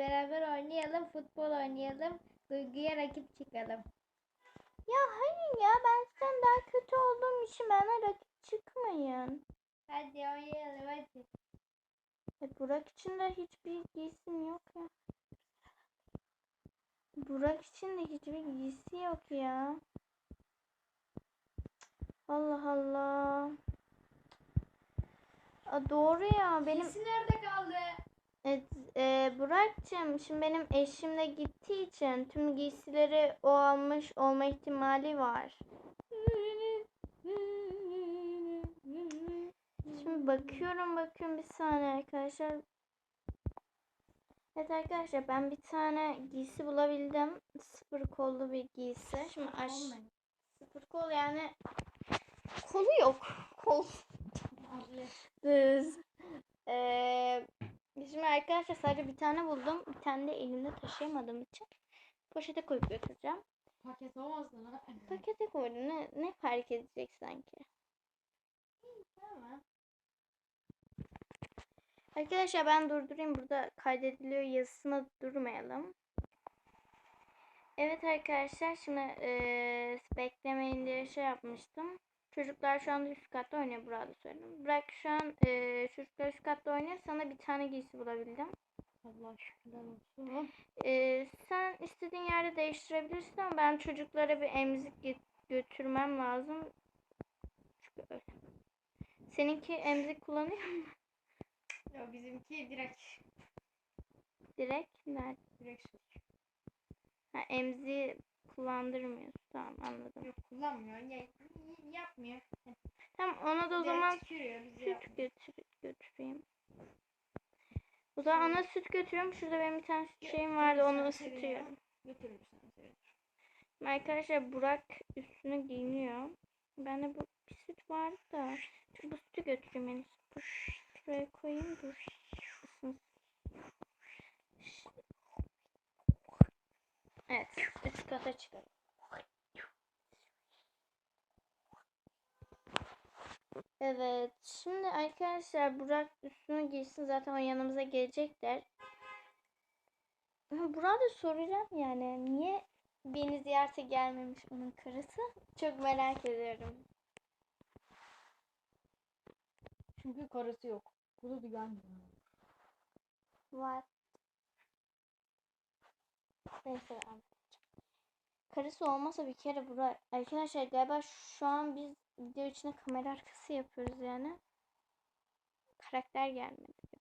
beraber oynayalım, futbol oynayalım, Duygu'ya rakip çıkalım. Ya hayır ya ben sizden daha kötü olduğum için bana rakip çıkmayın. Hadi oynayalım hadi. E, Burak için de hiçbir giysim yok ya. Burak için de hiçbir giysi yok ya. Allah Allah. A, doğru ya benim Birisi nerede kaldı? Evet, e, Burak'cığım şimdi benim eşim de gittiği için tüm giysileri o almış olma ihtimali var. Şimdi bakıyorum bakıyorum bir saniye arkadaşlar. Evet arkadaşlar ben bir tane giysi bulabildim. Sıfır kollu bir giysi. Şimdi aş sıfır kol yani kolu yok. Kol düz. Arkadaşlar sadece bir tane buldum. Bir tane de elimde taşıyamadığım için poşete koyup götüreceğim. Paket olmaz mı? Pakete koydum. Ne, ne fark edecek sanki? Tamam. Arkadaşlar ben durdurayım. Burada kaydediliyor yazısına durmayalım. Evet arkadaşlar şimdi eee beklemeyin diye şey yapmıştım. Çocuklar şu anda üst katta oynuyor burada söyledim. Bırak şu an eee, çocuklar üst katta oynuyor. Sana bir tane giysi bulabildim. Allah şükürler olsun. Eee, sen istediğin yerde değiştirebilirsin ama ben çocuklara bir emzik gö- götürmem lazım. Çünkü öyle. Seninki emzik kullanıyor mu? Ya bizimki direkt Direkt nerede? direkt su. Ha, emzi kullandırmıyorsun. Tamam anladım. Yok kullanmıyor. Ya, yapmıyor. Tamam ona da o zaman süt götür götüreyim. O zaman ona süt götürüyorum. Şurada benim bir tane süt şeyim vardı onu ısıtıyorum. seviyorum. Götürür sen seviyorsun. Arkadaşlar Burak üstünü giyiniyor. Bende bu bir süt vardı da. Şu bu sütü götüreyim en iyisi. Şuraya koyayım dur. Evet. Üst kata çıkalım. Evet. Şimdi arkadaşlar Burak üstünü giysin. Zaten o yanımıza gelecekler. Burak'a da soracağım yani. Niye beni ziyarete gelmemiş onun karısı? Çok merak ediyorum. Çünkü karısı yok. Bunu duyan What? Neyse anlatacağım. Karısı olmasa bir kere Burak. Arkadaşlar galiba şu an biz video içine kamera arkası yapıyoruz yani. Karakter gelmedi.